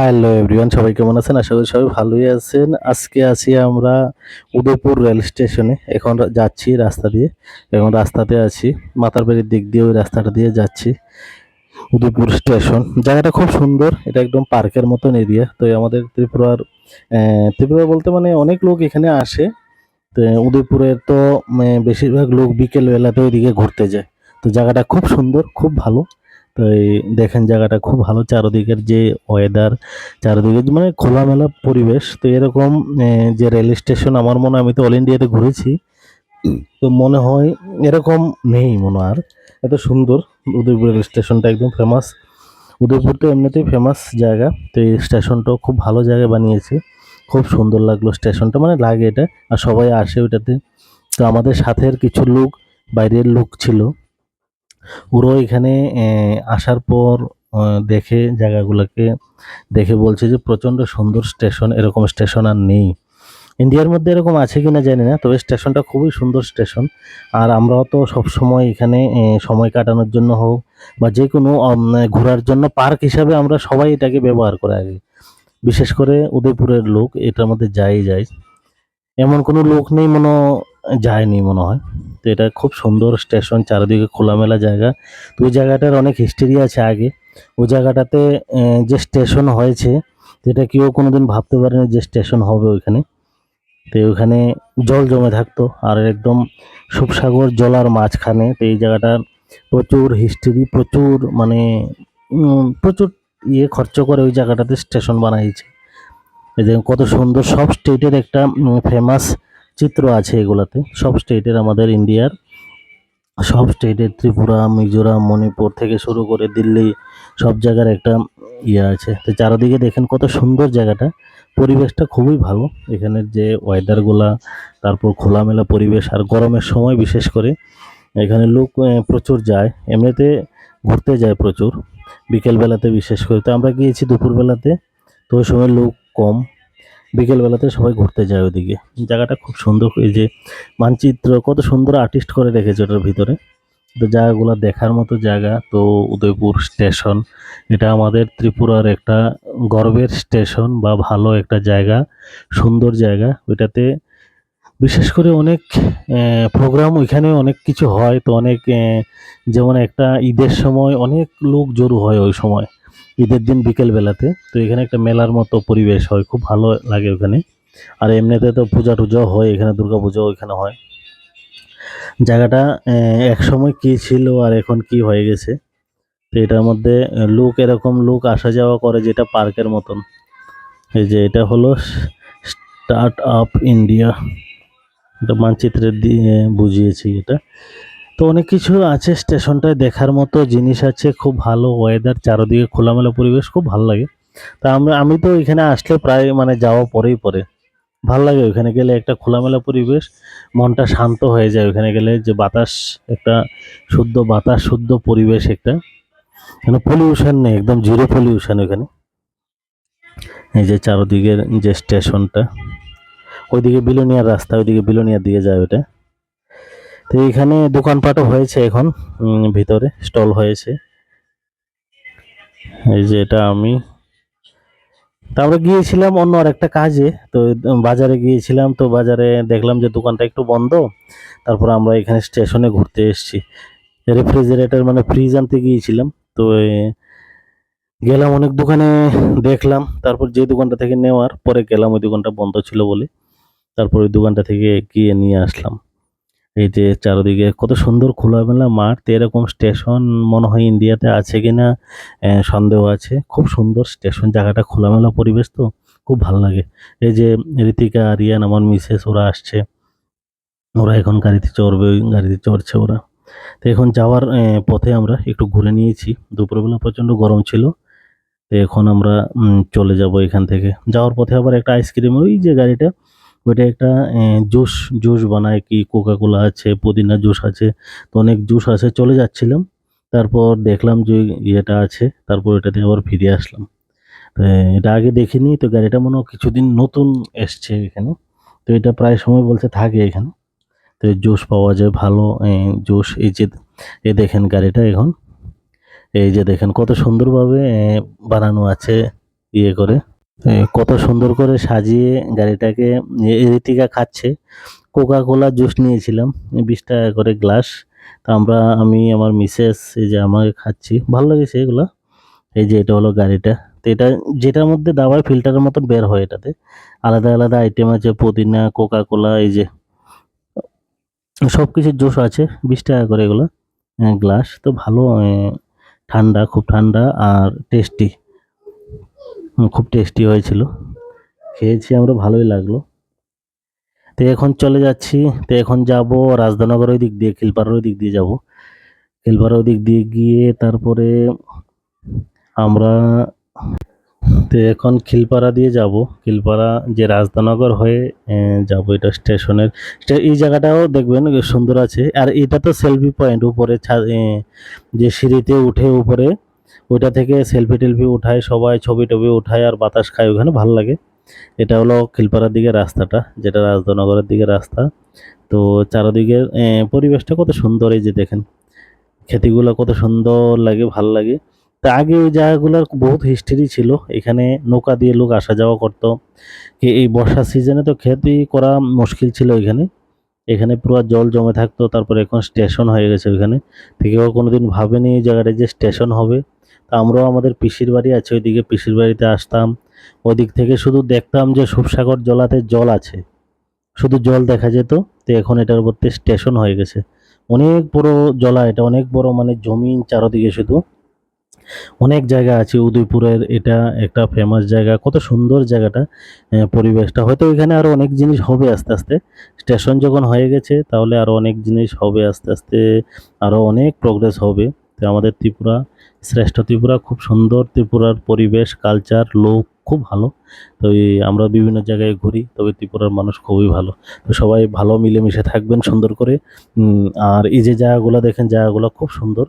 Hello everyone সবাই কেমন আছেন? আশা করি সবাই ভালোই আছেন। আজকে আছি আমরা উদয়পুর রেল স্টেশনে। এখন যাচ্ছি রাস্তা দিয়ে। এখন রাস্তাতে আছি। মাতার বাড়ির দিক দিয়ে ওই রাস্তাটা দিয়ে যাচ্ছি। উদয়পুর স্টেশন। জায়গাটা খুব সুন্দর। এটা একদম পার্কের মতন এরিয়া। তো আমাদের ত্রিপুরার ত্রিপুরা বলতে মানে অনেক লোক এখানে আসে। তো উদয়পুরের তো বেশিরভাগ লোক বিকেলবেলাতে ওইদিকে ঘুরতে যায়। তো জায়গাটা খুব সুন্দর, খুব ভালো। তো এই দেখেন জায়গাটা খুব ভালো চারদিকের যে ওয়েদার চারিদিকে মানে খোলামেলা পরিবেশ। তো এরকম যে রেল স্টেশন আমার মনে আমি তো অল ইন্ডিয়াতে ঘুরেছি। তো মনে হয় এরকম নেই মনে আর। এত সুন্দর উদয়পুর রেল স্টেশনটা একদম ফেমাস উদয়পুর তো এমনিতেই ফেমাস জায়গা। তো এই স্টেশনটাও খুব ভালো জায়গায় বানিয়েছে। খুব সুন্দর লাগল স্টেশনটা মানে লাগে এটা। আর সবাই আসে ওইটাতে। তো আমাদের সাথের কিছু লোক, বাইরের লোক ছিল। ওরাও এখানে আসার পর দেখে জায়গাগুলোকে দেখে বলছে যে প্রচণ্ড সুন্দর স্টেশন, এরকম স্টেশন আর নেই। ইন্ডিয়ার মধ্যে এরকম আছে কিনা জানি না, তবে স্টেশনটা খুবই সুন্দর স্টেশন। আর আমরাও তো সব সময় এখানে সময় কাটানোর জন্য হোক বা যে কোনো ঘোরার জন্য পার্ক হিসাবে আমরা সবাই এটাকে ব্যবহার করে আগে বিশেষ করে উদয়পুরের লোক, এটার মধ্যে যাই যায় এমন কোনো লোক নেই মনে যায়নি মনে হয়। তো এটা খুব সুন্দর স্টেশন চারিদিকে খোলামেলা জায়গা। তো ওই জায়গাটার অনেক হিস্ট্রি আছে আগে। ওই জায়গাটাতে যে স্টেশন হয়েছে, যেটা কেউ কোনোদিন ভাবতে পারেনি যে স্টেশন হবে ওইখানে। তো ওখানে জল জমে থাকতো, আর একদম সুপসাগর জলার মাঝখানে। তো এই জায়গাটা প্রচুর হিস্ট্রি প্রচুর মানে প্রচুর ইয়ে খরচ করে ওই জায়গাটাতে স্টেশন বানাইছে। কত সুন্দর, সব স্টেটের একটা ফেমাস চিত্র আছে এগুলাতে। সব স্টেটের আমাদের ইন্ডিয়ার। সব স্টেটের ত্রিপুরা, মিজোরাম, মণিপুর থেকে শুরু করে দিল্লি, সব জায়গার একটা ইয়ে আছে। তো চারিদিকে দেখেন কত সুন্দর জায়গাটা। পরিবেশটা খুবই ভালো। এখানের যে ওয়েদারগুলা, তারপর খোলামেলা পরিবেশ আর গরমের সময় বিশেষ করে। এখানে লোক প্রচুর যায়। এমনিতে ঘুরতে যায় প্রচুর। বিকেলবেলাতে বিশেষ করে। তো আমরা গিয়েছি দুপুরবেলাতে। তো ওই সময় লোক কম। বিকেলবেলাতে সবাই ঘুরতে যায় ওদিকে জায়গাটা খুব সুন্দর, এই যে মানচিত্র, কত সুন্দর আর্টিস্ট করে রেখেছে ওটার ভিতরে। তো জায়গাগুলো দেখার মতো জায়গা, তো উদয়পুর স্টেশন, এটা আমাদের ত্রিপুরার একটা গর্বের স্টেশন বা ভালো একটা জায়গা, সুন্দর জায়গা। ওইটাতে বিশেষ করে অনেক প্রোগ্রাম ওইখানে অনেক কিছু হয়। তো অনেক যেমন একটা ঈদের সময় অনেক লোক জড়ো হয় ওই সময়। ঈদের দিন বিকেলবেলাতে। তো এখানে একটা মেলার মতো পরিবেশ হয়, খুব ভালো লাগে ওখানে। আর এমনিতে তো পূজা টুজাও হয়, এখানে দুর্গা পুজো ওইখানে হয়। জায়গাটা এক সময় কি ছিল আর এখন কি হয়ে গেছে? তো এটার মধ্যে লোক, এরকম লোক আসা যাওয়া করে যেটা পার্কের মতন। এই যে এটা হলো স্টার্ট আপ ইন্ডিয়া। এটা মানচিত্রের দিয়ে বুঝিয়েছি এটা। তো অনেক কিছু আছে স্টেশনটায় দেখার মতো জিনিস আছে, খুব ভালো ওয়েদার চারদিকে খোলামেলা পরিবেশ, খুব ভালো লাগে। তা আমরা, আমি তো এখানে আসলে প্রায় মানে যাওয়া পরেই পরে। ভালো লাগে ওখানে গেলে একটা খোলামেলা পরিবেশ, মনটা শান্ত হয়ে যায় ওখানে গেলে যে বাতাস, একটা শুদ্ধ বাতাস, শুদ্ধ পরিবেশ একটা। এখানে পলিউশন নেই, একদম জিরো পলিউশন ওখানে। এই যে চারদিকের যে স্টেশনটা। ওইদিকে বিলোনিয়ার রাস্তা, ওইদিকে বিলোনিয়ার দিকে যায় ওটা তো এইখানে দোকানপাটও হয়েছে এখন ভিতরে স্টল হয়েছে। এই যে এটা আমি। তারপরে গিয়েছিলাম অন্য আর একটা কাজে, তো বাজারে গিয়েছিলাম, তো বাজারে দেখলাম যে দোকানটা একটু বন্ধ। তারপর আমরা এখানে স্টেশনে ঘুরতে এসেছি। রেফ্রিজারেটর মানে ফ্রিজ আনতে গিয়েছিলাম, তো গেলাম অনেক দোকানে, দেখলাম। তারপর যে দোকানটা থেকে নেওয়ার, পরে গেলাম, ওই দোকানটা বন্ধ ছিল বলে। তারপর দোকানটা থেকে গিয়ে নিয়ে আসলাম। এই যে চারিদিকে কত সুন্দর খোলামেলা মাঠ এরকম স্টেশন মনে হয় ইন্ডিয়াতে আছে কি না সন্দেহ আছে। খুব সুন্দর স্টেশন, জায়গাটা খোলামেলা পরিবেশ তো, খুব ভালো লাগে। এই যে ঋতিকা আরিয়ান আমার মিসেস, ওরা আসছে। ওরা এখন গাড়িতে চড়বে, ওই গাড়িতে চড়ছে ওরা। তো এখন যাওয়ার পথে আমরা একটু ঘুরে নিয়েছি। দুপুরবেলা প্রচণ্ড গরম ছিল। তো এখন আমরা চলে যাব এখান থেকে। যাওয়ার পথে আবার একটা আইসক্রিম ওই যে গাড়িটা ওইটা একটা জুস জুস বানায় কি কোকা কোলা আছে পুদিনা জুস আছে তো অনেক জুস আছে। চলে যাচ্ছিলাম তারপর দেখলাম যে ইয়েটা আছে তারপর এটাতে আবার ফিরে আসলাম। তো এটা আগে দেখিনি তো গাড়িটা মনে কিছুদিন নতুন এসছে এখানে। তো এটা প্রায় সময় বলতে থাকে এখানে। তো জুস পাওয়া যায় ভালো জুস। এই যে এই দেখেন গাড়িটা এখন। এই যে দেখেন কত সুন্দরভাবে বানানো আছে ইয়ে করে। এ, কত সুন্দর করে সাজিয়ে গাড়িটাকে ঋতিকা খাচ্ছে। কোকা কোলা জুস নিয়েছিলাম বিশ টাকা করে গ্লাস তা আমরা, আমি, আমার মিসেস এই যে আমাকে খাচ্ছি। ভালো লেগেছে এগুলো। এই যে এটা হলো গাড়িটা। তো এটা, যেটার মধ্যে দাবার ফিল্টারের মতন বের হয় এটাতে। আলাদা আলাদা আইটেম আছে, পুদিনা কোকা কোলা এই যে। সব কিছুর জুস আছে, বিশ টাকা করে এগুলো। গ্লাস তো ভালো ঠান্ডা, খুব ঠান্ডা আর টেস্টি খুব টেস্টি হয়েছিল। খেয়েছি আমরা ভালোই লাগল। তো এখন চলে যাচ্ছি। তো এখন যাব রাজধানগর ওই দিক দিয়ে, খিলপাড়ার ওই দিক দিয়ে যাব। খিলপাড়ার ওই দিক দিয়ে গিয়ে তারপরে আমরা তো এখন খিলপাড়া দিয়ে যাব। খিলপাড়া যে রাজধানগর হয়ে যাব এটা স্টেশনের। এই জায়গাটাও দেখবেন সুন্দর আছে। আর এটা তো সেলফি পয়েন্ট উপরে যে সিঁড়িতে উঠে উপরে ওইটা থেকে সেলফি টেলফি উঠায় সবাই ছবি টবি উঠায় আর বাতাস খায় ওখানে, ভালো লাগে। এটা হলো খিলপাড়ার দিকে রাস্তাটা, যেটা রাজধানগরের দিকে রাস্তা। তো চারদিকে পরিবেশটা কত সুন্দর এই যে দেখেন। খেতিগুলো কত সুন্দর লাগে, ভালো লাগে। তা আগে ওই জায়গাগুলোর বহুত হিস্ট্রি ছিল। এখানে নৌকা দিয়ে লোক আসা যাওয়া করতো। এই বর্ষার সিজনে তো খেতি করা মুশকিল ছিল এখানে। এখানে পুরো জল জমে থাকতো, তারপরে এখন স্টেশন হয়ে গেছে ওইখানে। থেকেও কোনোদিন ভাবেনি এই জায়গাটা যে স্টেশন হবে। আমরাও আমাদের পিসির বাড়ি আছে, ওইদিকে পিসির বাড়িতে আসতাম। ওদিক থেকে শুধু দেখতাম যে সুপসাগর জলাতে জল আছে। শুধু জল দেখা যেত, তো এখন এটার উপর স্টেশন হয়ে গেছে। অনেক বড় জলা এটা, অনেক বড় মানে জমিন চারদিকে শুধু। অনেক জায়গা আছে, উদয়পুরের এটা একটা ফেমাস জায়গা, কত সুন্দর জায়গাটা পরিবেশটা। হয়তো এখানে আরও অনেক জিনিস হবে আস্তে আস্তে। স্টেশন যখন হয়ে গেছে, তাহলে আরও অনেক জিনিস হবে আস্তে আস্তে আরও অনেক প্রোগ্রেস হবে। তো আমাদের ত্রিপুরা, শ্রেষ্ঠ ত্রিপুরা, খুব সুন্দর ত্রিপুরার পরিবেশ কালচার লোক খুব ভালো। তো আমরা বিভিন্ন জায়গায় ঘুরি, তবে ত্রিপুরার মানুষ খুবই ভালো। তো সবাই ভালো মিলেমিশে থাকবেন সুন্দর করে। আর এই যে জায়গাগুলো দেখেন, জায়গাগুলো খুব সুন্দর।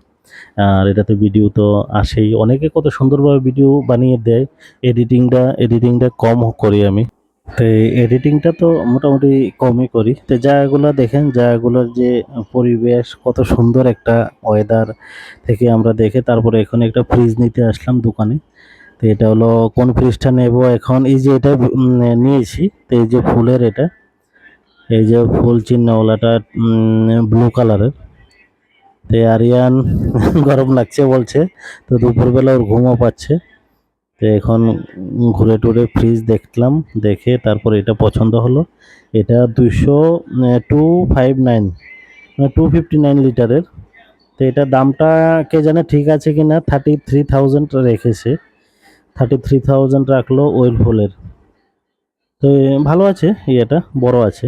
আর এটাতে ভিডিও তো আসেই। অনেকে কত সুন্দরভাবে ভিডিও বানিয়ে দেয় এডিটিংটা এডিটিংটা কম করি আমি। তো এডিটিংটা তো মোটামুটি কমই করি। তো জায়গাগুলো দেখেন, জায়গাগুলোর যে পরিবেশ, কত সুন্দর একটা ওয়েদার থেকে আমরা দেখে তারপরে এখন একটা ফ্রিজ নিতে আসলাম দোকানে। তো এটা হলো কোন ফ্রিজটা নেব এখন? এই যে এটা নিয়েছি, তো এই যে ফুলের এটা। এই যে ফুল চিহ্নওয়ালাটা ব্লু কালারের তো আরিয়ান, গরম লাগছে বলছে, তো দুপুরবেলা ওর ঘুমও পাচ্ছে। এখন ঘুরে টুরে ফ্রিজ দেখলাম, দেখে তারপর এটা পছন্দ হলো। এটা দুশো two five nine two fifty nine লিটারের তো এটা দামটা কে জানে ঠিক আছে কি না থার্টি থ্রি থাউজেন্ড রেখেছে। থার্টি থ্রি থাউজেন্ড রাখল ওয়েলফুলের তো ভালো আছে ইয়েটা, বড় আছে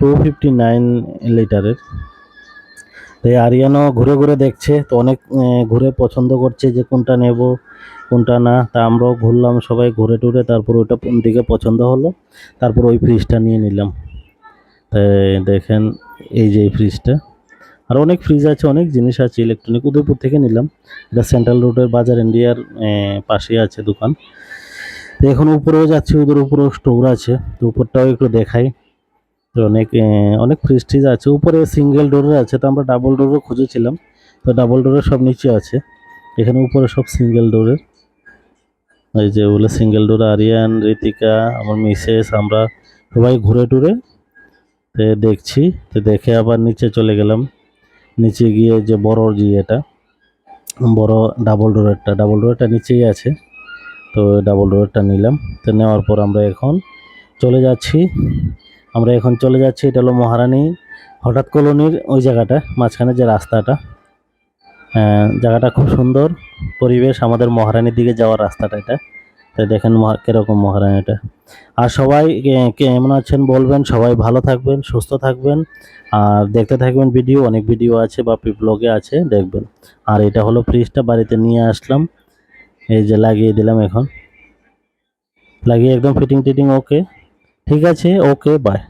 টু ফিফটি নাইন লিটারের তো, এই আরিয়ানও ঘুরে ঘুরে দেখছে, তো অনেক ঘুরে পছন্দ করছে যে কোনটা নেব। কোনটা না, তা আমরাও ঘুরলাম সবাই ঘুরে টুরে, তারপর ওইটা দিকে পছন্দ হলো, তারপর ওই ফ্রিজটা নিয়ে নিলাম। দেখেন এই যে এই ফ্রিজটা আর অনেক ফ্রিজ আছে, অনেক জিনিস আছে ইলেকট্রনিক উদয়পুর থেকে নিলাম। এটা সেন্ট্রাল রোডের বাজার ইন্ডিয়ার পাশে আছে দোকান। এখন উপরেও যাচ্ছি, ওদের উপরেও স্টোর আছে, তো উপরটাও একটু দেখাই। অনেক অনেক ফ্রিজ ট্রিজ আছে। উপরে সিঙ্গেল ডোরের আছে, তো আমরা ডাবল ডোরও খুঁজেছিলাম। তো ডাবল ডোরের সব নিচে আছে। এখানে উপরে সব সিঙ্গেল ডোরের এই যে ওগুলো সিঙ্গেল ডোর আরিয়ান ঋতিকা আমার মিসেস আমরা সবাই ঘুরে টুরে তো দেখছি। তো দেখে আবার নিচে চলে গেলাম। নিচে গিয়ে যে বড় যে এটা, বড় ডাবল ডোরেরটা ডাবল ডোরেরটা নিচেই আছে। তো ডাবল ডোরেরটা নিলাম। তো নেওয়ার পর আমরা এখন চলে যাচ্ছি। আমরা এখন চলে যাচ্ছি, এটা হলো মহারানী হঠাৎ কলোনির ওই জায়গাটা, মাঝখানে যে রাস্তাটা। জায়গাটা খুব সুন্দর। পরিবেশ আমাদের মহারানীর দিকে যাওয়ার রাস্তাটা এটা। তাই দেখেন কীরকম মহারানীটা আর সবাই কেমন আছেন বলবেন, সবাই ভালো থাকবেন, সুস্থ থাকবেন। আর দেখতে থাকবেন ভিডিও, অনেক ভিডিও আছে বা ব্লগে আছে, দেখবেন। আর এটা হলো ফ্রিজটা, বাড়িতে নিয়ে আসলাম। এই যে লাগিয়ে দিলাম এখন। লাগিয়ে একদম ফিটিং টিটিং ওকে ঠিক আছে ওকে বাই